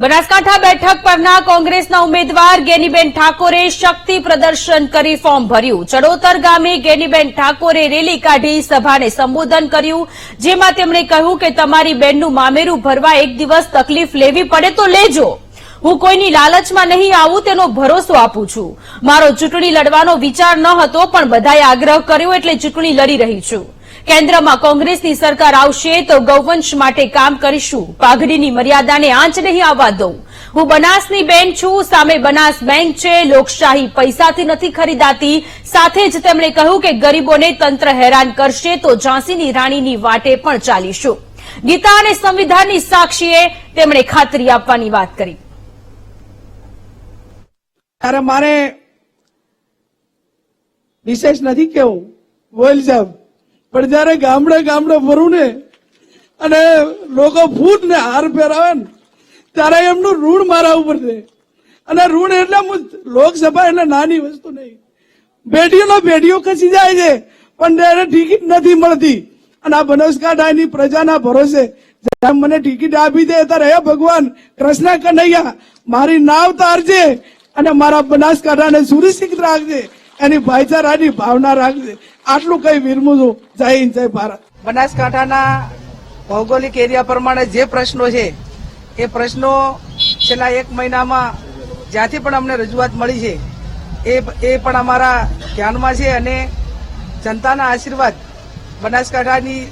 બનાસકાંઠા બેઠક પરના કોંગ્રેસના ઉમેદવાર ગેનીબેન ઠાકોરે શક્તિ પ્રદર્શન કરી ફોર્મ ભર્યું. ચડોતર ગામે ગેનીબેન ઠાકોરે રેલી કાઢી સભાને સંબોધન કર્યું, જેમાં તેમણે કહ્યું કે તમારી બેનનું મામેરું ભરવા એક દિવસ તકલીફ લેવી પડે તો લેજો. હું કોઈની લાલચમાં નહીં આવું, તેનો ભરોસો આપું છું. મારો ચૂંટણી લડવાનો વિચાર ન હતો, પણ બધાએ આગ્રહ કર્યો એટલે ચૂંટણી લડી રહી છું. કેન્દ્રમાં કોંગ્રેસની સરકાર આવશે તો ગૌવંશ માટે કામ કરીશું. પાઘડીની મર્યાદાને આંચ નહીં આવવા દઉં. હું બનાસની બેંક છું, સામે બનાસ બેંક છે, લોકશાહી પૈસાથી નથી ખરીદાતી. સાથે જ તેમણે કહ્યું કે ગરીબોને તંત્ર હેરાન કરશે તો ઝાંસીની રાણીની વાટે પણ ચાલીશું. ગીતા અને સંવિધાનની સાક્ષીએ તેમણે ખાતરી આપવાની વાત કરી. મારે વિશેષ નથી કેવું. બોલ પણ જયારે ગામડે ગામડે ફરું ને, અને લોકો ફૂટ ને હાર પહેરાવે ને, ત્યારે એમનું ઋણ મારા ઉપર છે. અને ઋણ એટલે લોકસભા એટલે નાની વસ્તુ નહીં. બેટીઓનો બેટીઓ ખસી જાય છે, પણ એને ટિકિટ નથી મળતી. અને આ બનાસકાંઠાની પ્રજાના ભરોસે મને ટિકિટ આપી દે ત્યારે હે ભગવાન, કૃષ્ણ કનૈયા, મારી નાવ તારજે અને મારા બનાસકાંઠાને સુરક્ષિત રાખજે. એની ભાઈચારાની ભાવના રાખજે. આટલું કઈ વિરમું જય હિન્દ, જય ભારત. બનાસકાંઠાના ભૌગોલિક એરિયા પ્રમાણે જે પ્રશ્નો છે, એ પ્રશ્નો છેલ્લા એક મહિનામાં જ્યાંથી પણ અમને રજૂઆત મળી છે, એ એ પણ અમારા ધ્યાનમાં છે અને જનતાના આશીર્વાદ, બનાસકાંઠાની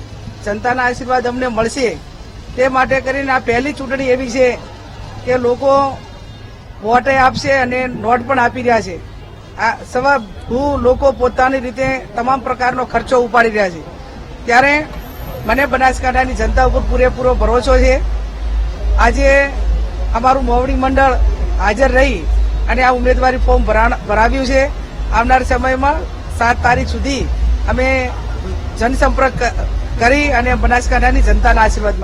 જનતાના આશીર્વાદ અમને મળશે. તે માટે કરીને આ પહેલી ચૂંટણી એવી છે કે લોકો વોટે આપશે અને નોટ પણ આપી રહ્યા છે. આ સવા હું લોકો પોતાની રીતે તમામ પ્રકારનો ખર્ચો ઉપાડી રહ્યા છે. ત્યારે મને બનાસકાંઠાની જનતા ઉપર પૂરેપૂરો ભરોસો છે. આજે અમારું મોવડી મંડળ હાજર રહી અને આ ઉમેદવારી ફોર્મ ભરા- ભરાવ્યું છે. આવનાર સમયમાં સાત તારીખ સુધી અમે જનસંપર્ક કરી અને બનાસકાંઠાની જનતાના આશીર્વાદ